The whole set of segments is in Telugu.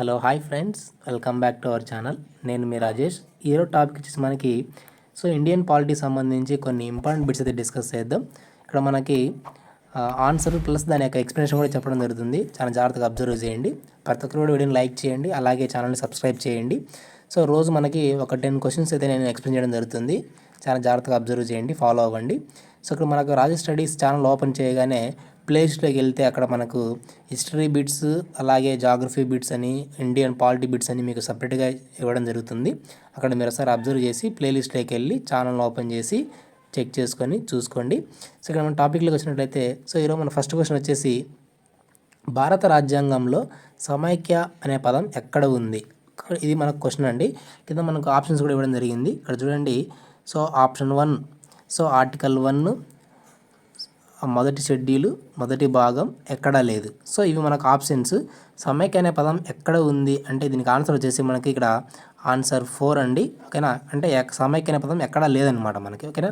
Hello hi friends. Welcome back to our channel. నేను మీ రాజేష్. ఈరోజు టాపిక్ వచ్చేసి మనకి సో ఇండియన్ పాలిటీ సంబంధించి కొన్ని ఇంపార్టెంట్ బిట్స్ అయితే డిస్కస్ చేద్దాం. ఇక్కడ మనకి ఆన్సర్ ప్లస్ దాని యొక్క ఎక్స్ప్లెనేషన్ కూడా చెప్పడం జరుగుతుంది. చాలా జాగ్రత్తగా అబ్జర్వ్ చేయండి. ప్రతి ఒక్కరు కూడా వీడియోని లైక్ చేయండి. అలాగే ఛానల్ని సబ్స్క్రైబ్ చేయండి. సో రోజు మనకి ఒక టెన్ క్వశ్చన్స్ అయితే నేను ఎక్స్ప్లెయిన్ చేయడం జరుగుతుంది. చాలా జాగ్రత్తగా అబ్జర్వ్ చేయండి. ఫాలో అవ్వండి. సో ఇక్కడ మనకు రాజు స్టడీస్ ఛానల్ ఓపెన్ చేయగానే ప్లేస్లోకి వెళ్తే అక్కడ మనకు హిస్టరీ బిట్స్ అలాగే జాగ్రఫీ బిట్స్ అని ఇండియన్ పాలిటీ బిట్స్ అని మీకు సపరేట్గా ఇవ్వడం జరుగుతుంది. అక్కడ మీరు ఒకసారి అబ్జర్వ్ చేసి ప్లేలిస్ట్లోకి వెళ్ళి ఛానల్ ఓపెన్ చేసి చెక్ చేసుకొని చూసుకోండి. సో ఇక్కడ మన టాపిక్లోకి వచ్చినట్లయితే సో ఈరోజు మన ఫస్ట్ క్వశ్చన్ వచ్చేసి భారత రాజ్యాంగంలో సమైక్య అనే పదం ఎక్కడ ఉంది? ఇది మనకు క్వశ్చన్ అండి. కింద మనకు ఆప్షన్స్ కూడా ఇవ్వడం జరిగింది. ఇక్కడ చూడండి. So option one so article one మొదటి షెడ్యూలు మొదటి భాగం ఎక్కడా లేదు. సో ఇవి మనకు ఆప్షన్స్. సమైక్య అనే పదం ఎక్కడ ఉంది అంటే దీనికి ఆన్సర్ వచ్చేసి మనకి ఇక్కడ ఆన్సర్ ఫోర్ అండి. ఓకేనా? అంటే ఎక్- సమైక్య అనే పదం ఎక్కడా లేదనమాట మనకి. ఓకేనా?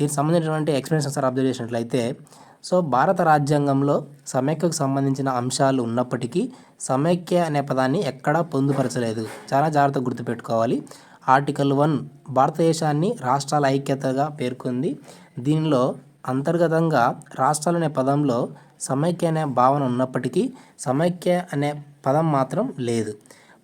దీనికి సంబంధించినటువంటి ఎక్స్ప్లెనేషన్ సార్ అబ్జర్వ్ చేసినట్లయితే సో భారత రాజ్యాంగంలో సమైక్యకు సంబంధించిన అంశాలు ఉన్నప్పటికీ సమైక్య అనే పదాన్ని ఎక్కడా పొందుపరచలేదు. చాలా జాగ్రత్తగా గుర్తుపెట్టుకోవాలి. ఆర్టికల్ వన్ భారతదేశాన్ని రాష్ట్రాల ఐక్యతగా పేర్కొంది. దీనిలో అంతర్గతంగా రాష్ట్రాలు అనే పదంలో సమైక్య అనే భావన ఉన్నప్పటికీ సమైక్య అనే పదం మాత్రం లేదు.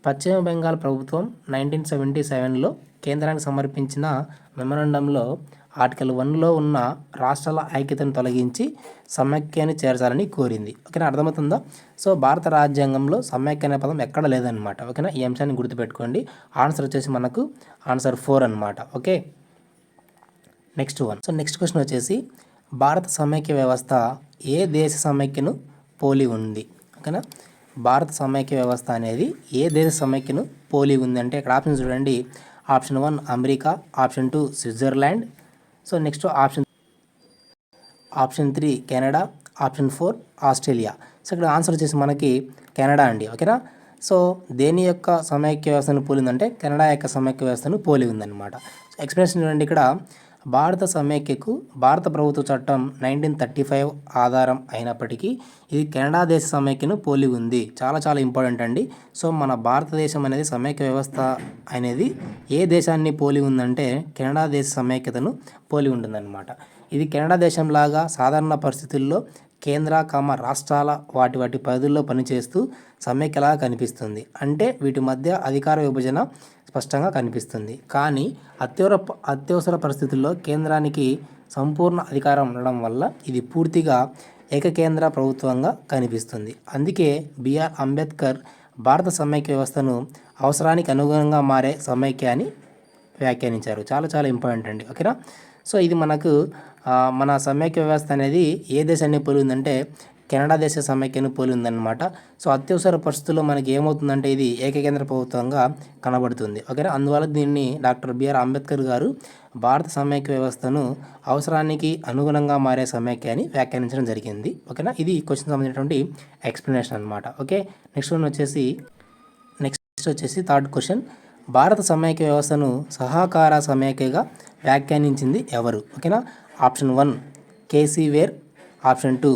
పశ్చిమ బెంగాల్ ప్రభుత్వం నైన్టీన్ సెవెంటీ సెవెన్లో కేంద్రానికి సమర్పించిన మెమరాండంలో ఆర్టికల్ వన్లో ఉన్న రాష్ట్రాల ఐక్యతను తొలగించి సమైక్యాన్ని చేర్చాలని కోరింది. ఓకేనా? అర్థమవుతుందా? సో భారత రాజ్యాంగంలో సమైక్య అనే పదం ఎక్కడ లేదనమాట ఓకేనా? ఈ అంశాన్ని గుర్తుపెట్టుకోండి. ఆన్సర్ వచ్చేసి మనకు ఆన్సర్ ఫోర్ అనమాట okay? Next one. So next question వచ్చేసి భారత సమైక్య వ్యవస్థ ఏ దేశ సమైక్యను పోలి ఉంది? ఓకేనా? భారత సమైక్య వ్యవస్థ అనేది ఏ దేశ సమైక్యను పోలి ఉంది? అంటే ఇక్కడ ఆప్షన్ చూడండి. Option one America option two Switzerland. So next option option three Canada option four Australia. So ఇక్కడ ఆన్సర్ వచ్చేసి మనకి కెనడా అండి. ఓకేనా? సో దేని యొక్క సమైక్య వ్యవస్థను పోలిందంటే కెనడా యొక్క సమైక్య వ్యవస్థను పోలి ఉందన్నమాట. ఎక్స్ప్లెనేషన్ చూడండి ఇక్కడ. భారత సమైక్యకు భారత ప్రభుత్వ చట్టం నైన్టీన్ థర్టీ ఫైవ్ ఆధారం అయినప్పటికీ ఇది కెనడా దేశ సమైక్యను పోలి ఉంది. చాలా చాలా ఇంపార్టెంట్ అండి. సో మన భారతదేశం అనేది సమైక్య వ్యవస్థ అనేది ఏ దేశాన్ని పోలి ఉందంటే కెనడా దేశ సమైక్యతను పోలి ఉంటుందన్నమాట. ఇది కెనడా దేశంలాగా సాధారణ పరిస్థితుల్లో కేంద్ర కామ రాష్ట్రాల వాటి వాటి పరిధుల్లో పనిచేస్తూ సమైక్యలా కనిపిస్తుంది? అంటే వీటి మధ్య అధికార విభజన స్పష్టంగా కనిపిస్తుంది. కానీ అత్యవర అత్యవసర పరిస్థితుల్లో కేంద్రానికి సంపూర్ణ అధికారం ఉండడం వల్ల ఇది పూర్తిగా ఏకకేంద్ర ప్రభుత్వంగా కనిపిస్తుంది. అందుకే బిఆర్ అంబేద్కర్ భారత సమైక్య వ్యవస్థను అవసరానికి అనుగుణంగా మారే సమైక్య అని వ్యాఖ్యానించారు. చాలా చాలా ఇంపార్టెంట్ అండి. ఓకేనా? సో ఇది మనకు మన సమైక్య వ్యవస్థ అనేది ఏ దేశాన్ని పోలి ఉందంటే కెనడా దేశ సమైక్యను పోలి ఉందన్నమాట సో అత్యవసర పరిస్థితుల్లో మనకి ఏమవుతుందంటే ఇది ఏకకేంద్ర ప్రభుత్వంగా కనబడుతుంది. ఓకేనా? అందువల్ల దీన్ని డాక్టర్ బిఆర్ అంబేద్కర్ గారు భారత సమైక్య వ్యవస్థను అవసరానికి అనుగుణంగా మారే సమైక్య అని వ్యాఖ్యానించడం జరిగింది. ఓకేనా? ఇది క్వశ్చన్ సంబంధించినటువంటి ఎక్స్ప్లెనేషన్ అనమాట ఓకే? నెక్స్ట్ వన్ వచ్చేసి నెక్స్ట్ వచ్చేసి థర్డ్ క్వశ్చన్. భారత సమైక్య వ్యవస్థను సహకార సమైక్యగా వ్యాఖ్యానించింది ఎవరు? ఓకేనా? Option one K C Wheare option two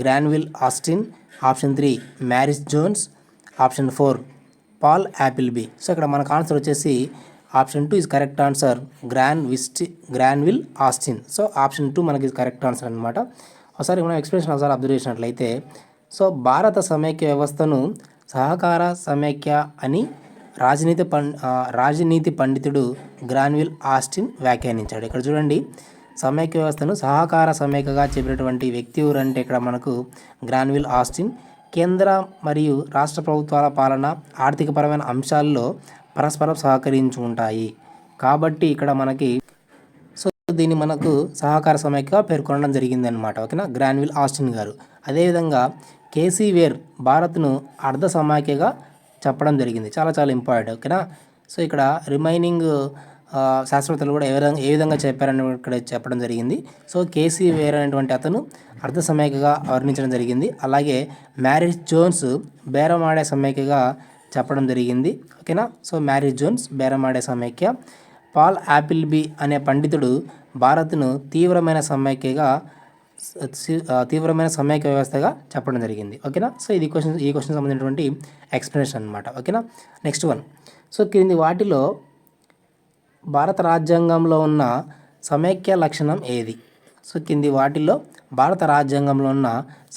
Granville Austin option three Morris Jones option four Paul Appleby so ఇక్కడ మనకు ఆన్సర్ వచ్చేసి option two is correct answer Granville Granville Austin so option two మనకి కరెక్ట్ ఆన్సర్ అనమాట ఒకసారి మనం ఎక్స్ప్లెనేషన్ ఒకసారి అబ్జర్వ్ చేసినట్లయితే సో భారత సమైక్య వ్యవస్థను సహకార సమైక్య అని రాజనీతి పం రాజనీతి పండితుడు గ్రాన్విల్ ఆస్టిన్ వ్యాఖ్యానించాడు. ఇక్కడ చూడండి సమైక్య వ్యవస్థను సహకార సమైక్యగా చెప్పినటువంటి వ్యక్తి ఎవరంటే ఇక్కడ మనకు గ్రాన్విల్ ఆస్టిన్. కేంద్ర మరియు రాష్ట్ర ప్రభుత్వాల పాలన ఆర్థికపరమైన అంశాల్లో పరస్పరం సహకరించుకుంటాయి. కాబట్టి ఇక్కడ మనకి సో దీన్ని మనకు సహకార సమైక్యగా పేర్కొనడం జరిగింది అనమాట ఓకేనా? గ్రాన్విల్ ఆస్టిన్ గారు. అదేవిధంగా కేసీ వేర్ భారత్ను అర్ధ సమాఖ్యగా చెప్పడం జరిగింది. చాలా చాలా ఇంపార్టెంట్. ఓకేనా? సో ఇక్కడ రిమైనింగ్ శాస్త్రవేత్తలు కూడా ఏ విధంగా ఏ విధంగా చెప్పారని ఇక్కడ చెప్పడం జరిగింది. సో కేసీ వేర్ అనేటువంటి అతను అర్ధ సమైక్యగా వర్ణించడం జరిగింది. అలాగే మ్యారేజ్ జోన్స్ బేరమాడే సమైక్యగా చెప్పడం జరిగింది. ఓకేనా? సో మ్యారేజ్ జోన్స్ బేరమాడే సమైక్య. పాల్ యాపిల్బీ అనే పండితుడు భారత్ను తీవ్రమైన సమైక్యగా తీవ్రమైన సమైక్య వ్యవస్థగా చెప్పడం జరిగింది. ఓకేనా? సో ఇది క్వశ్చన్ ఈ క్వశ్చన్ సంబంధించినటువంటి ఎక్స్ప్లెనేషన్ అనమాట ఓకేనా? Next one. సో క్రింది వాటిలో భారత రాజ్యాంగంలో ఉన్న సమైక్య లక్షణం ఏది? సో కింది వాటిల్లో భారత రాజ్యాంగంలో ఉన్న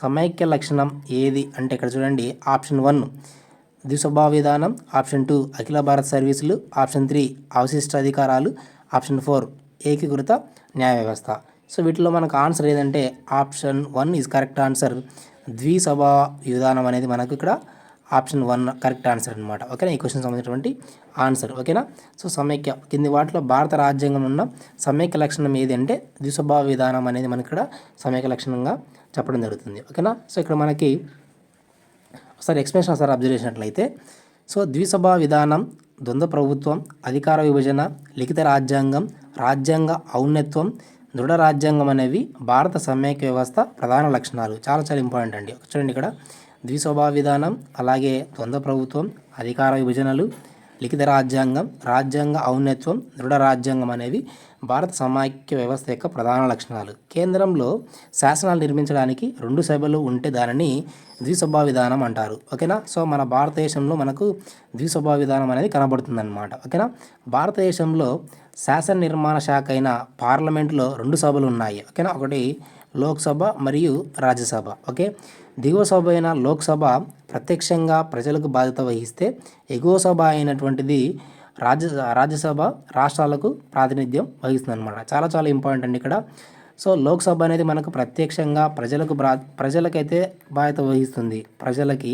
సమైక్య లక్షణం ఏది అంటే ఇక్కడ చూడండి ఆప్షన్ వన్ ద్విస్వభావ విధానం ఆప్షన్ టూ అఖిల భారత సర్వీసులు ఆప్షన్ త్రీ అవశిష్ట అధికారాలు ఆప్షన్ ఫోర్ ఏకీకృత న్యాయ వ్యవస్థ. సో వీటిలో మనకు ఆన్సర్ ఏదంటే option one is correct answer. ద్విసభా విధానం అనేది మనకు ఇక్కడ ఆప్షన్ వన్ కరెక్ట్ ఆన్సర్ అనమాట ఓకేనా? ఈ క్వశ్చన్ సంబంధించినటువంటి ఆన్సర్. ఓకేనా? సో సమైక్య కింది వాటిలో భారత రాజ్యాంగం ఉన్న సమైక్య లక్షణం ఏది అంటే ద్విస్వభావ విధానం అనేది మనకి ఇక్కడ సమైక్య లక్షణంగా చెప్పడం జరుగుతుంది. ఓకేనా? సో ఇక్కడ మనకి ఒకసారి ఎక్స్ప్లెనేషన్ ఒకసారి అబ్జర్వ్ చేసినట్లయితే సో ద్విసభా విధానం ద్వంద్వ ప్రభుత్వం అధికార విభజన లిఖిత రాజ్యాంగం రాజ్యాంగ ఔన్నత్వం దృఢ రాజ్యాంగం అనేవి భారత సమైక్య వ్యవస్థ ప్రధాన లక్షణాలు. చాలా చాలా ఇంపార్టెంట్ అండి. చూడండి ఇక్కడ. ద్విస్వభావ విధానం అలాగే ద్వంద్వ ప్రభుత్వం అధికార విభజనలు లిఖిత రాజ్యాంగం రాజ్యాంగ ఔన్నత్యం దృఢ రాజ్యాంగం అనేవి భారత సమాఖ్య వ్యవస్థ యొక్క ప్రధాన లక్షణాలు. కేంద్రంలో శాసనాలు నిర్మించడానికి రెండు సభలు ఉంటే దానిని ద్విసభా విధానం అంటారు. ఓకేనా? సో మన భారతదేశంలో మనకు ద్విసభా విధానం అనేది కనబడుతుందన్నమాట. ఓకేనా? భారతదేశంలో శాసన నిర్మాణ శాఖ అయిన పార్లమెంట్లో రెండు సభలు ఉన్నాయి. ఓకేనా? ఒకటి లోక్సభ మరియు రాజ్యసభ. ఓకే? దిగువ సభ అయిన లోక్సభ ప్రత్యక్షంగా ప్రజలకు బాధ్యత వహిస్తే ఎగువ సభ అయినటువంటిది రాజ్య రాజ్యసభ రాష్ట్రాలకు ప్రాతినిధ్యం వహిస్తుంది అనమాట చాలా చాలా ఇంపార్టెంట్ అండి ఇక్కడ. సో లోక్సభ అనేది మనకు ప్రత్యక్షంగా ప్రజలకు ప్రజలకైతే బాధ్యత వహిస్తుంది. ప్రజలకి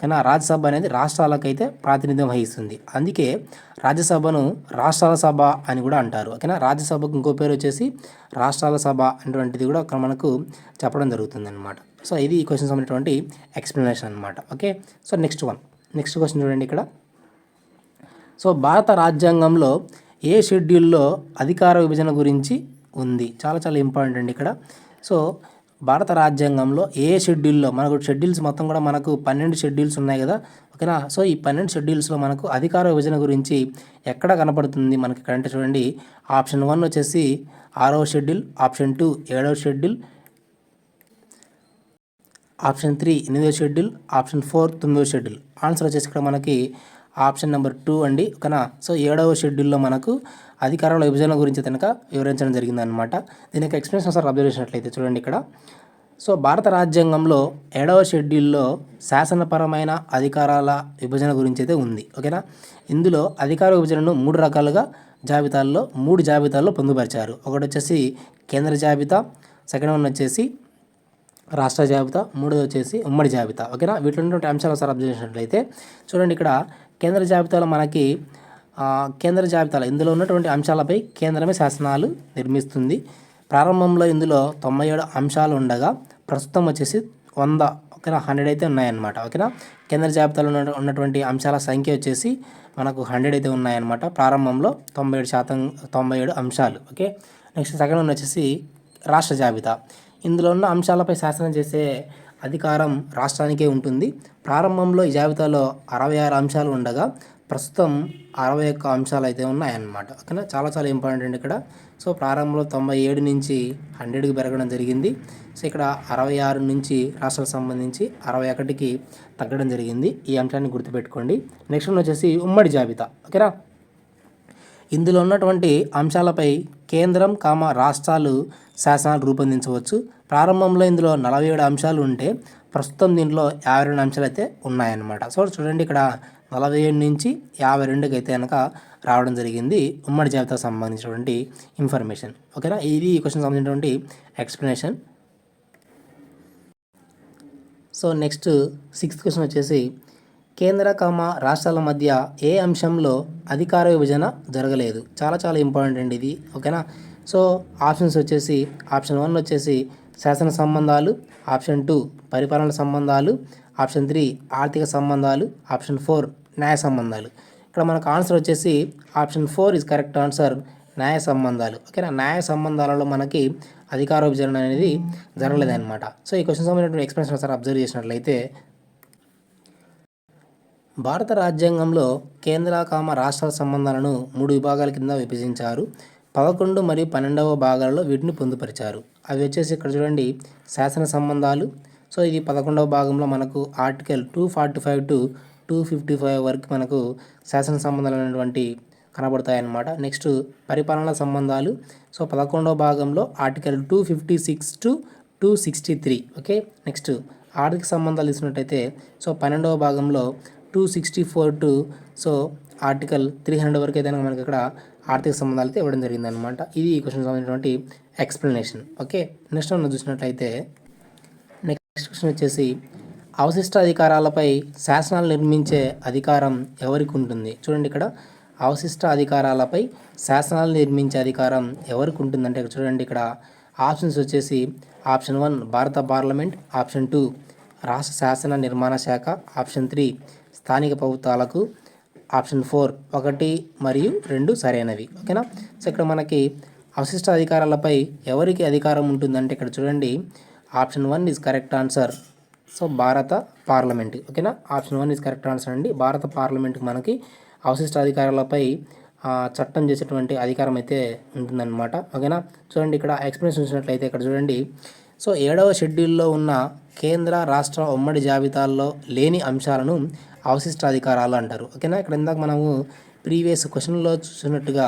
కానీ రాజ్యసభ అనేది రాష్ట్రాలకైతే ప్రాతినిధ్యం వహిస్తుంది. అందుకే రాజ్యసభను రాష్ట్రాల సభ అని కూడా అంటారు. ఓకేనా? రాజ్యసభకు ఇంకో పేరు వచ్చేసి రాష్ట్రాల సభ అనేటువంటిది కూడా అక్కడ మనకు చెప్పడం జరుగుతుంది అనమాట సో ఇది ఈ క్వశ్చన్ సంబంధించినటువంటి ఎక్స్ప్లెనేషన్ అనమాట okay? So next one next question చూడండి ఇక్కడ. సో భారత రాజ్యాంగంలో ఏ షెడ్యూల్లో అధికార విభజన గురించి ఉంది? చాలా చాలా ఇంపార్టెంట్ అండి ఇక్కడ. సో భారత రాజ్యాంగంలో ఏ షెడ్యూల్లో మనకు షెడ్యూల్స్ మొత్తం కూడా మనకు పన్నెండు షెడ్యూల్స్ ఉన్నాయి కదా? ఓకేనా? సో ఈ పన్నెండు షెడ్యూల్స్లో మనకు అధికార విభజన గురించి ఎక్కడ కనపడుతుంది? మనకి కరెంట్ చూడండి. ఆప్షన్ వన్ వచ్చేసి ఆరవ షెడ్యూల్ ఆప్షన్ టూ ఏడవ షెడ్యూల్ ఆప్షన్ త్రీ ఎనిమిదో షెడ్యూల్ ఆప్షన్ ఫోర్ తొమ్మిదో షెడ్యూల్. ఆన్సర్ వచ్చేసి ఇక్కడ మనకి ఆప్షన్ నెంబర్ టూ అండి. ఓకేనా? సో ఏడవ షెడ్యూల్లో మనకు అధికారాల విభజన గురించి కనుక వివరించడం జరిగిందనమాట దీనికి ఎక్స్ప్లెనేషన్ సార్ అబ్జర్వ్ చేసినట్లయితే చూడండి ఇక్కడ. సో భారత రాజ్యాంగంలో ఏడవ షెడ్యూల్లో శాసనపరమైన అధికారాల విభజన గురించి అయితే ఉంది. ఓకేనా? ఇందులో అధికార విభజనను మూడు రకాలుగా జాబితాల్లో మూడు జాబితాల్లో పొందుపరిచారు. ఒకటి వచ్చేసి కేంద్ర జాబితా సెకండ్ వన్ వచ్చేసి రాష్ట్ర జాబితా మూడోది వచ్చేసి ఉమ్మడి జాబితా. ఓకేనా? వీటిలో ఉన్నటువంటి అంశాలు ఒకసారి అబ్జర్వ్ చేసినట్లయితే చూడండి ఇక్కడ కేంద్ర జాబితాలో మనకి కేంద్ర జాబితాలో ఇందులో ఉన్నటువంటి అంశాలపై కేంద్రమే శాసనాలు నిర్మిస్తుంది. ప్రారంభంలో ఇందులో తొంభై ఏడు అంశాలు ఉండగా ప్రస్తుతం వచ్చేసి వంద ఓకేనా? హండ్రెడ్ అయితే ఉన్నాయన్నమాట. ఓకేనా? కేంద్ర జాబితాలో ఉన్న ఉన్నటువంటి అంశాల సంఖ్య వచ్చేసి మనకు హండ్రెడ్ అయితే ఉన్నాయన్నమాట. ప్రారంభంలో తొంభై ఏడు శాతం తొంభై ఏడు అంశాలు. ఓకే? నెక్స్ట్ సెకండ్ వన్ వచ్చేసి రాష్ట్ర జాబితా. ఇందులో ఉన్న అంశాలపై శాసనం చేసే అధికారం రాష్ట్రానికే ఉంటుంది. ప్రారంభంలో ఈ జాబితాలో అరవై ఆరు అంశాలు ఉండగా ప్రస్తుతం అరవై ఒక్క అంశాలు అయితే ఉన్నాయన్నమాట. ఓకేనా? చాలా చాలా ఇంపార్టెంట్ అండి ఇక్కడ. సో ప్రారంభంలో తొంభై ఏడు నుంచి హండ్రెడ్కి పెరగడం జరిగింది. సో ఇక్కడ అరవై ఆరు నుంచి రాష్ట్రాలకు సంబంధించి అరవై ఒకటికి తగ్గడం జరిగింది. ఈ అంశాన్ని గుర్తుపెట్టుకోండి. నెక్స్ట్ వచ్చేసి ఉమ్మడి జాబితా. ఓకేనా? ఇందులో ఉన్నటువంటి అంశాలపై కేంద్రం కామ రాష్ట్రాలు శాసనాలు రూపొందించవచ్చు. ప్రారంభంలో ఇందులో నలభై ఏడు అంశాలు ఉంటే ప్రస్తుతం దీంట్లో యాభై రెండు అంశాలు అయితే ఉన్నాయన్నమాట. సో చూడండి ఇక్కడ నలభై ఏడు నుంచి యాభై రెండుకి అయితే కనుక రావడం జరిగింది. ఉమ్మడి జాబితాకు సంబంధించినటువంటి ఇన్ఫర్మేషన్. ఓకేనా? ఇది ఈ క్వశ్చన్ సంబంధించినటువంటి explanation. So next sixth question వచ్చేసి కేంద్ర కామ రాష్ట్రాల మధ్య ఏ అంశంలో అధికార విభజన జరగలేదు? చాలా చాలా ఇంపార్టెంట్ అండి ఇది. ఓకేనా? సో ఆప్షన్స్ వచ్చేసి ఆప్షన్ వన్ వచ్చేసి శాసన సంబంధాలు ఆప్షన్ టూ పరిపాలన సంబంధాలు ఆప్షన్ త్రీ ఆర్థిక సంబంధాలు ఆప్షన్ ఫోర్ న్యాయ సంబంధాలు. ఇక్కడ మనకు ఆన్సర్ వచ్చేసి option four is correct answer న్యాయ సంబంధాలు. ఓకేనా? న్యాయ సంబంధాలలో మనకి అధికార విభజన అనేది జరగలేదన్నమాట. సో ఈ క్వశ్చన్ సంబంధించిన ఎక్స్ప్రెషన్ ఒకసారి అబ్జర్వ్ చేసినట్లయితే భారత రాజ్యాంగంలో కేంద్ర కామ రాష్ట్రాల సంబంధాలను మూడు విభాగాల కింద విభజించారు. పదకొండు మరియు పన్నెండవ భాగాలలో వీటిని పొందుపరిచారు. అవి వచ్చేసి ఇక్కడ చూడండి శాసన సంబంధాలు. సో ఇది పదకొండవ భాగంలో మనకు article two forty five to two fifty five వరకు మనకు శాసన సంబంధాలు అనేటువంటి కనబడతాయి అన్నమాట నెక్స్ట్ పరిపాలనా సంబంధాలు. సో పదకొండవ భాగంలో article two fifty six to two sixty three okay? Next ఆర్థిక సంబంధాలు ఇచ్చినట్టయితే సో పన్నెండవ భాగంలో two sixty four to so article three hundred వరకు అయితే మనకి ఇక్కడ ఆర్థిక సంబంధాలు అయితే ఇవ్వడం జరిగిందనమాట ఇది ఈ క్వశ్చన్ సంబంధించినటువంటి ఎక్స్ప్లెనేషన్ ఓకే నెక్స్ట్ మనం చూసినట్లయితే నెక్స్ట్ క్వశ్చన్ వచ్చేసి అవశిష్ట అధికారాలపై శాసనాలు నిర్మించే అధికారం ఎవరికి ఉంటుంది? చూడండి ఇక్కడ. అవశిష్ట అధికారాలపై శాసనాలు నిర్మించే అధికారం ఎవరికి ఉంటుందంటే ఇక్కడ చూడండి ఇక్కడ. ఆప్షన్స్ వచ్చేసి ఆప్షన్ వన్ భారత పార్లమెంట్. ఆప్షన్ టూ రాష్ట్ర శాసన నిర్మాణ శాఖ. ఆప్షన్ త్రీ స్థానిక ప్రభుత్వాలకు. ఆప్షన్ ఫోర్ ఒకటి మరియు రెండు సరైనవి. ఓకేనా? సో ఇక్కడ మనకి అవశిష్ట అధికారాలపై ఎవరికి అధికారం ఉంటుందంటే ఇక్కడ చూడండి. Option one is correct answer so భారత పార్లమెంట్. ఓకేనా? Option one is correct answer అండి. భారత పార్లమెంట్కి మనకి అవశిష్ట అధికారాలపై చట్టం చేసేటువంటి అధికారం అయితే ఉంటుందన్నమాట. ఓకేనా? చూడండి ఇక్కడ ఎక్స్ప్లెనేషన్ చూసినట్లయితే ఇక్కడ చూడండి. సో ఏడవ షెడ్యూల్లో ఉన్న కేంద్ర రాష్ట్ర ఉమ్మడి జాబితాల్లో లేని అంశాలను అవశిష్ట అధికారాలు అంటారు. ఓకేనా? ఇక్కడ ఇందాక మనము ప్రీవియస్ క్వశ్చన్లో చూసినట్టుగా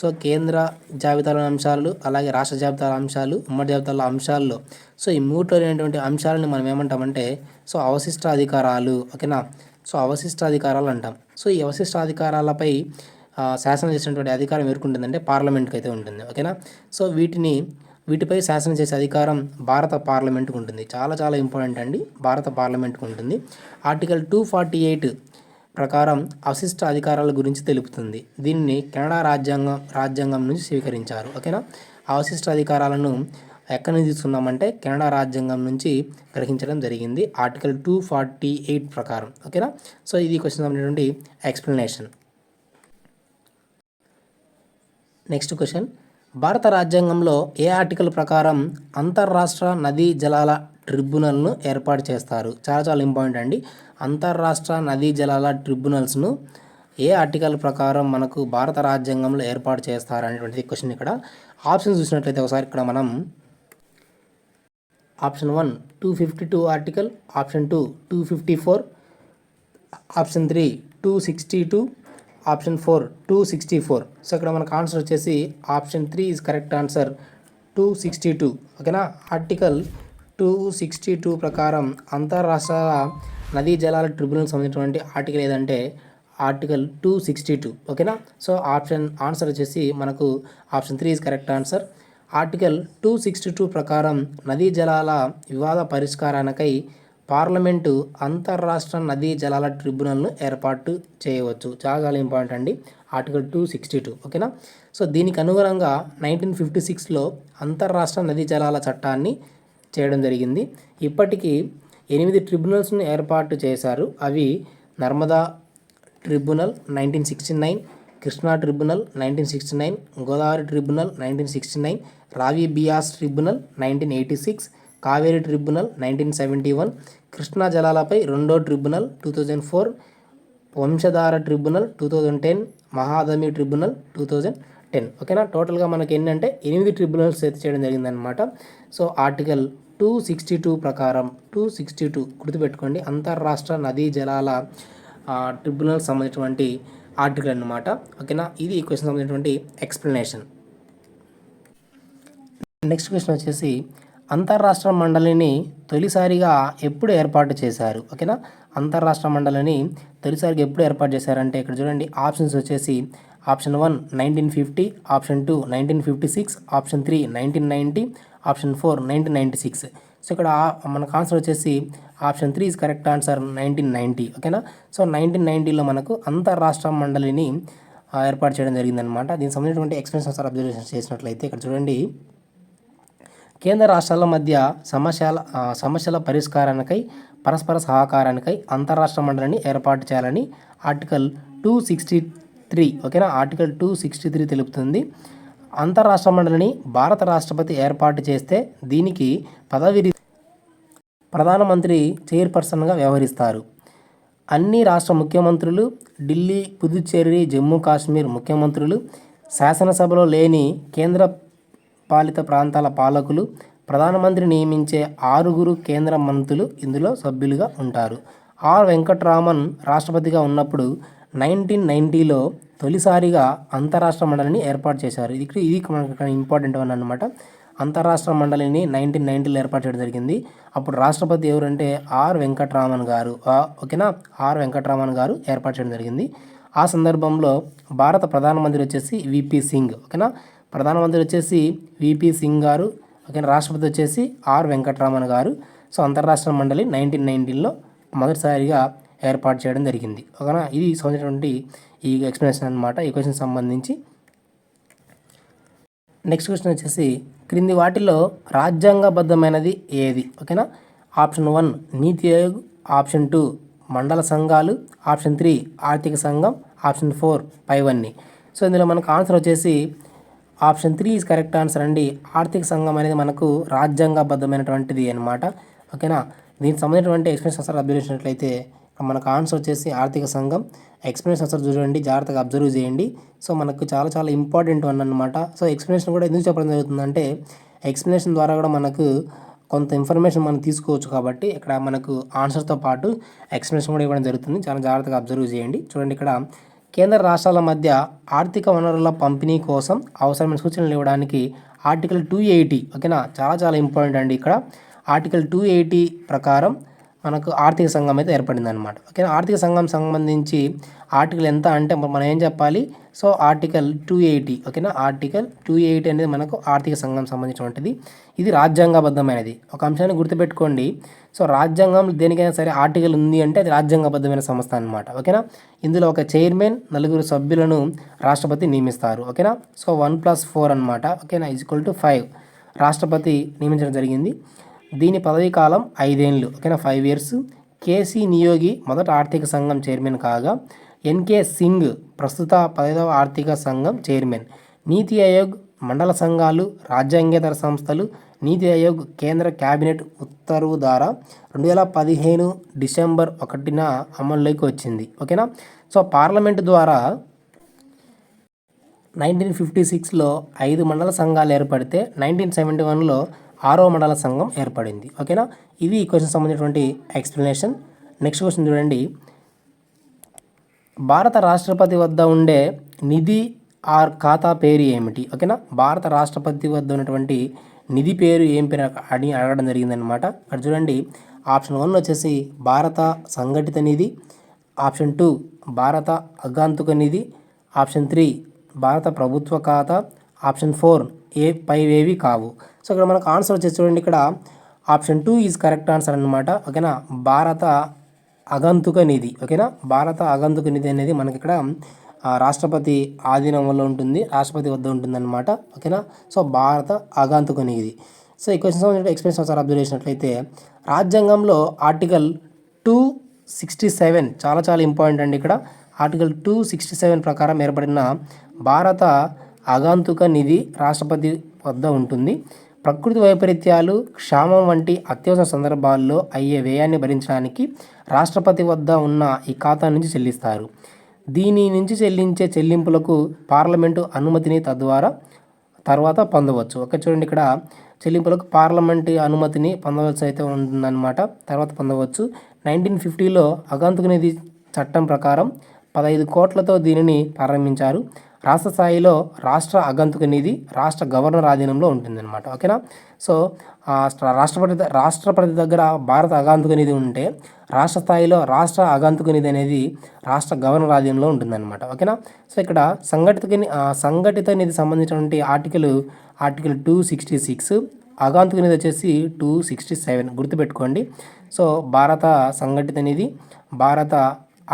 సో కేంద్ర జాబితాల అంశాలు అలాగే రాష్ట్ర జాబితాల అంశాలు ఉమ్మడి జాబితాల అంశాల్లో సో ఈ మూటో లేనటువంటి అంశాలను మనం ఏమంటామంటే సో అవశిష్ట అధికారాలు ఓకేనా? సో అవశిష్ట అధికారాలు అంటాం. సో ఈ అవశిష్ట అధికారాలపై శాసనం చేసినటువంటి అధికారం ఎదుర్కొంటుందంటే పార్లమెంట్కి అయితే ఉంటుంది. ఓకేనా? సో వీటిని వీటిపై శాసనం చేసే అధికారం భారత పార్లమెంట్కు ఉంటుంది. చాలా చాలా ఇంపార్టెంట్ అండి. భారత పార్లమెంట్కు ఉంటుంది. ఆర్టికల్ టూ ఫార్టీ ఎయిట్ ప్రకారం అవశిష్ట అధికారాల గురించి తెలుపుతుంది. దీన్ని కెనడా రాజ్యాంగం రాజ్యాంగం నుంచి స్వీకరించారు. ఓకేనా? అవశిష్ట అధికారాలను ఎక్కడి నుంచి తీసుకున్నామంటే కెనడా రాజ్యాంగం నుంచి గ్రహించడం జరిగింది. ఆర్టికల్ టూ ఫార్టీ ఎయిట్ ప్రకారం. ఓకేనా? సో ఇది క్వశ్చన్ సంబంధించినటువంటి ఎక్స్ప్లెనేషన్ నెక్స్ట్ క్వశ్చన్ భారత రాజ్యాంగంలో ఏ ఆర్టికల్ ప్రకారం అంతర్రాష్ట్ర నదీ జలాల ట్రిబ్యునల్ను ఏర్పాటు చేస్తారు? చాలా చాలా ఇంపార్టెంట్ అండి. అంతర్రాష్ట్ర నదీ జలాల ట్రిబ్యునల్స్ను ఏ ఆర్టికల్ ప్రకారం మనకు భారత రాజ్యాంగంలో ఏర్పాటు చేస్తారు అనేటువంటిది క్వశ్చన్ ఇక్కడ. ఆప్షన్ చూసినట్లయితే ఒకసారి ఇక్కడ మనం option one two fifty two article option two two fifty four option three two sixty two option four two sixty four. So ఇక్కడ మనకు ఆన్సర్ వచ్చేసి option three is correct answer two sixty two. ఓకేనా? ఆర్టికల్ టూ సిక్స్టీ టూ ప్రకారం అంతర్రాష్ట్ర నదీ జలాల ట్రిబ్యునల్ సంబంధించినటువంటి ఆర్టికల్ ఏదంటే ఆర్టికల్ టూ సిక్స్టీ టూ. ఓకేనా? సో ఆప్షన్ ఆన్సర్ వచ్చేసి మనకు option three is correct answer. Article two sixty two ప్రకారం నదీ జలాల వివాద పరిష్కారానికై పార్లమెంటు అంతర్రాష్ట్ర నదీ జలాల ట్రిబ్యునల్ను ఏర్పాటు చేయవచ్చు. చాలా చాలా ఇంపార్టెంట్ అండి. Article two sixty two. ఓకేనా? సో దీనికి అనుగుణంగా నైన్టీన్ ఫిఫ్టీ సిక్స్లో అంతర్రాష్ట్ర నదీ జలాల చట్టాన్ని చేయడం జరిగింది. ఇప్పటికీ ఎనిమిది ట్రిబ్యునల్స్ను ఏర్పాటు చేశారు. అవి Narmada tribunal nineteen sixty nine Krishna tribunal nineteen sixty nine Godavari tribunal nineteen sixty nine Ravi Beas tribunal nineteen eighty six Kaveri tribunal nineteen seventy one Krishna జలాలపై రెండో tribunal two thousand four Vamsadhara tribunal two thousand ten Mahadayi tribunal two thousand ten. ఓకేనా? టోటల్గా మనకి ఏంటంటే ఎనిమిది ట్రిబ్యునల్స్ అయితే చేయడం జరిగిందనమాట so article two sixty two ప్రకారం టూ సిక్స్టీ టూ గుర్తుపెట్టుకోండి అంతర్రాష్ట్ర నదీ జలాల ట్రిబ్యునల్ సంబంధించినటువంటి ఆర్టికల్ అన్నమాట. ఓకేనా? ఇది ఈ క్వశ్చన్ సంబంధించినటువంటి ఎక్స్ప్లెనేషన్. నెక్స్ట్ క్వశ్చన్ వచ్చేసి అంతర్రాష్ట్ర మండలిని తొలిసారిగా ఎప్పుడు ఏర్పాటు చేశారు? ఓకేనా? అంతర్రాష్ట్ర మండలిని తొలిసారిగా ఎప్పుడు ఏర్పాటు చేశారంటే ఇక్కడ చూడండి ఆప్షన్స్ వచ్చేసి option one nineteen fifty option two nineteen fifty six option three nineteen ninety option four nineteen ninety six. So ఇక్కడ మనకు ఆన్సర్ వచ్చేసి option three is correct answer nineteen ninety ఓకేనా? సో నైన్టీన్ నైంటీలో మనకు అంతర్రాష్ట్ర మండలిని ఏర్పాటు చేయడం జరిగిందనమాట దీనికి సంబంధించినటువంటి ఎక్స్ప్లెనేషన్ సార్ అబ్జర్వేషన్ చేసినట్లయితే ఇక్కడ చూడండి కేంద్ర రాష్ట్రాల మధ్య సమస్యల సమస్యల పరిష్కారానికై పరస్పర సహకారానికై అంతరాష్ట్ర మండలిని ఏర్పాటు చేయాలని ఆర్టికల్ టూ సిక్స్టీ త్రీ ఓకేనా? ఆర్టికల్ టూ సిక్స్టీ త్రీ తెలుపుతుంది. అంతరాష్ట్ర మండలిని భారత రాష్ట్రపతి ఏర్పాటు చేస్తే దీనికి పదవి ప్రధానమంత్రి చైర్పర్సన్గా వ్యవహరిస్తారు. అన్ని రాష్ట్ర ముఖ్యమంత్రులు ఢిల్లీ పుదుచ్చేరి జమ్మూ కాశ్మీర్ ముఖ్యమంత్రులు శాసనసభలో లేని కేంద్ర పాలిత ప్రాంతాల పాలకులు ప్రధానమంత్రి నియమించే ఆరుగురు కేంద్ర మంత్రులు ఇందులో సభ్యులుగా ఉంటారు. ఆర్. వెంకట్రామన్ రాష్ట్రపతిగా ఉన్నప్పుడు నైన్టీన్ నైంటీలో తొలిసారిగా అంతరాష్ట్ర మండలిని ఏర్పాటు చేశారు. ఇది ఇది మనకు ఇంపార్టెంట్ వన్ అనమాట అంతరాష్ట్ర మండలిని నైన్టీన్ నైన్టీలో ఏర్పాటు చేయడం జరిగింది. అప్పుడు రాష్ట్రపతి ఎవరంటే ఆర్. వెంకట్రామన్ గారు. ఓకేనా? ఆర్. వెంకట్రామన్ గారు ఏర్పాటు చేయడం జరిగింది. ఆ సందర్భంలో భారత ప్రధానమంత్రి వచ్చేసి విపి సింగ్. ఓకేనా? ప్రధానమంత్రి వచ్చేసి విపి సింగ్ గారు ఓకే రాష్ట్రపతి వచ్చేసి ఆర్ వెంకటరామన్ గారు. సో అంతర్రాష్ట్ర మండలి నైన్టీన్ నైన్టీన్లో మొదటిసారిగా ఏర్పాటు చేయడం జరిగింది. ఓకేనా ఇది సంబంధించినటువంటి ఈ ఎక్స్ప్లెనేషన్ అనమాట ఈ క్వశ్చన్ సంబంధించి నెక్స్ట్ క్వశ్చన్ వచ్చేసి క్రింది వాటిలో రాజ్యాంగబద్ధమైనది ఏది? ఓకేనా ఆప్షన్ వన్ నీతి ఆయోగ్ ఆప్షన్ టూ మండల సంఘాలు ఆప్షన్ త్రీ ఆర్థిక సంఘం ఆప్షన్ ఫోర్ పైవన్నీ. సో ఇందులో మనకు ఆన్సర్ వచ్చేసి option three is correct answer అండి. ఆర్థిక సంఘం అనేది మనకు రాజ్యాంగబద్ధమైనటువంటిది అనమాట ఓకేనా? దీనికి సంబంధించినటువంటి ఎక్స్పీరియన్స్ అసలు అబ్జర్వ్ చేసినట్లయితే మనకు ఆన్సర్ వచ్చేసి ఆర్థిక సంఘం. ఎక్స్పీరియన్స్ అసలు చూడండి జాగ్రత్తగా అబ్జర్వ్ చేయండి. సో మనకు చాలా చాలా ఇంపార్టెంట్ వన్ అనమాట సో ఎక్స్ప్లెనేషన్ కూడా ఎందుకు చెప్పడం జరుగుతుందంటే ఎక్స్ప్లెనేషన్ ద్వారా కూడా మనకు కొంత ఇన్ఫర్మేషన్ మనం తీసుకోవచ్చు కాబట్టి ఇక్కడ మనకు ఆన్సర్తో పాటు ఎక్స్ప్లెనేషన్ కూడా ఇవ్వడం జరుగుతుంది. చాలా జాగ్రత్తగా అబ్జర్వ్ చేయండి. చూడండి ఇక్కడ కేంద్ర రాష్ట్రాల మధ్య ఆర్థిక వనరుల పంపిణీ కోసం అవసరమైన సూచనలు ఇవ్వడానికి ఆర్టికల్ టూ ఎయిటీ ఓకేనా? చాలా చాలా ఇంపార్టెంట్ అండి ఇక్కడ. ఆర్టికల్ టూ ఎయిటీ ప్రకారం మనకు ఆర్థిక సంఘం అయితే ఏర్పడింది అనమాట ఓకే ఆర్థిక సంఘం సంబంధించి ఆర్టికల్ ఎంత అంటే మనం ఏం చెప్పాలి? సో ఆర్టికల్ టూ ఎయిటీ ఓకేనా? ఆర్టికల్ టూ ఎయిటీ అనేది మనకు ఆర్థిక సంఘం సంబంధించినటువంటిది. ఇది రాజ్యాంగబద్ధమైనది. ఒక అంశాన్ని గుర్తుపెట్టుకోండి. సో రాజ్యాంగం దేనికైనా సరే ఆర్టికల్ ఉంది అంటే అది రాజ్యాంగబద్ధమైన సంస్థ అనమాట ఓకేనా? ఇందులో ఒక చైర్మన్ నలుగురు సభ్యులను రాష్ట్రపతి నియమిస్తారు. ఓకేనా? సో వన్ ప్లస్ ఫోర్ అనమాట ఓకేనా? ఈజ్ ఈక్వల్ టు ఫైవ్ రాష్ట్రపతి నియమించడం జరిగింది. దీని పదవీ కాలం ఐదేళ్ళు ఓకేనా? ఫైవ్ ఇయర్స్ కేసీ నియోగి మొదట ఆర్థిక సంఘం చైర్మన్ కాగా ఎన్కే సింగ్ ప్రస్తుత పదవ ఆర్థిక సంఘం చైర్మన్. నీతి ఆయోగ్ మండల సంఘాలు రాజ్యాంగేతర సంస్థలు నీతి ఆయోగ్ కేంద్ర క్యాబినెట్ ఉత్తర్వు ద్వారా రెండు వేల పదిహేను డిసెంబర్ ఒకటిన అమల్లోకి వచ్చింది. ఓకేనా? సో పార్లమెంటు ద్వారా నైన్టీన్ ఫిఫ్టీ సిక్స్లో ఐదు మండల సంఘాలు ఏర్పడితే నైన్టీన్ సెవెంటీ వన్లో ఆరో మండల సంఘం ఏర్పడింది. ఓకేనా? ఇది ఈ క్వశ్చన్ సంబంధించినటువంటి ఎక్స్ప్లెనేషన్ నెక్స్ట్ క్వశ్చన్ చూడండి. భారత రాష్ట్రపతి వద్ద ఉండే నిధి ఆర్ ఖాతా పేరు ఏమిటి? ఓకేనా? భారత రాష్ట్రపతి వద్ద ఉన్నటువంటి నిధి పేరు ఏం పేరు అని అడగడం జరిగిందనమాట అక్కడ చూడండి. ఆప్షన్ వన్ వచ్చేసి భారత సంఘటిత నిధి ఆప్షన్ టూ భారత అగాంతుక నిధి ఆప్షన్ త్రీ భారత ప్రభుత్వ ఖాతా ఆప్షన్ ఫోర్ ఏ పైవేవి కావు. సో ఇక్కడ మనకు ఆన్సర్ వచ్చేసి చూడండి ఇక్కడ option two is correct answer అనమాట ఓకేనా? భారత అగంతుక నిధి. ఓకేనా? భారత అగంతుక నిధి అనేది మనకి ఇక్కడ రాష్ట్రపతి ఆధీనంలో ఉంటుంది రాష్ట్రపతి వద్ద ఉంటుందన్నమాట. ఓకేనా? సో భారత అగాంతుక నిధి. సో ఈ క్వశ్చన్ ఎక్స్పీరియన్స్ ఒకసారి అబ్జర్వ్ చేసినట్లయితే రాజ్యాంగంలో ఆర్టికల్ టూ సిక్స్టీ సెవెన్ చాలా చాలా ఇంపార్టెంట్ అండి ఇక్కడ. ఆర్టికల్ టూ సిక్స్టీ సెవెన్ ప్రకారం ఏర్పడిన భారత అగాంతుక నిధి రాష్ట్రపతి వద్ద ఉంటుంది. ప్రకృతి వైపరీత్యాలు క్షామం వంటి అత్యవసర సందర్భాల్లో అయ్యే వ్యయాన్ని భరించడానికి రాష్ట్రపతి వద్ద ఉన్న ఈ ఖాతా నుంచి చెల్లిస్తారు. దీని నుంచి చెల్లించే చెల్లింపులకు పార్లమెంటు అనుమతిని తద్వారా తర్వాత పొందవచ్చు. ఒక చూడండి ఇక్కడ. చెల్లింపులకు పార్లమెంట్ అనుమతిని పొందవచ్చు అయితే ఉంటుందన్నమాట తర్వాత పొందవచ్చు. నైన్టీన్ ఫిఫ్టీలో అగాంతుక నిధి చట్టం ప్రకారం పదహైదు కోట్లతో దీనిని ప్రారంభించారు. రాష్ట్ర స్థాయిలో రాష్ట్ర అగంతుక నిధి రాష్ట్ర గవర్నర్ ఆధీనంలో ఉంటుందన్నమాట. ఓకేనా? సో రాష్ట్రపతి రాష్ట్రపతి దగ్గర భారత అగాంతుక నిధి ఉంటే రాష్ట్ర స్థాయిలో రాష్ట్ర అగాంతుక నిధి అనేది రాష్ట్ర గవర్నర్ ఆధీనంలో ఉంటుందన్నమాట. ఓకేనా? సో ఇక్కడ సంఘటిత సంఘటిత నిధి సంబంధించినటువంటి article article two sixty six అగాంతుక నిధి వచ్చేసి టూ సిక్స్టీ సెవెన్ గుర్తుపెట్టుకోండి. సో భారత సంఘటిత నిధి భారత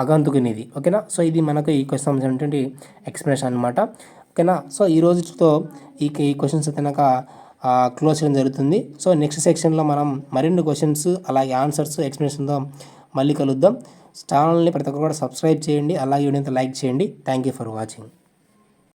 అగంతుకునేది. ఓకేనా? సో ఇది మనకు ఈ క్వశ్చన్ సంబంధించినటువంటి ఎక్స్ప్లెనేషన్ అనమాట ఓకేనా? సో ఈ రోజుతో ఈ ఈ క్వశ్చన్స్ కనుక క్లోజ్ చేయడం జరుగుతుంది. సో నెక్స్ట్ సెక్షన్లో మనం మరిన్ని క్వశ్చన్స్ అలాగే ఆన్సర్స్ ఎక్స్ప్లెనేషన్తో మళ్ళీ కలుద్దాం. ఛానల్ని ప్రతి ఒక్కరు కూడా సబ్స్క్రైబ్ చేయండి. అలాగే వీడియోతో లైక్ చేయండి. Thank you for watching.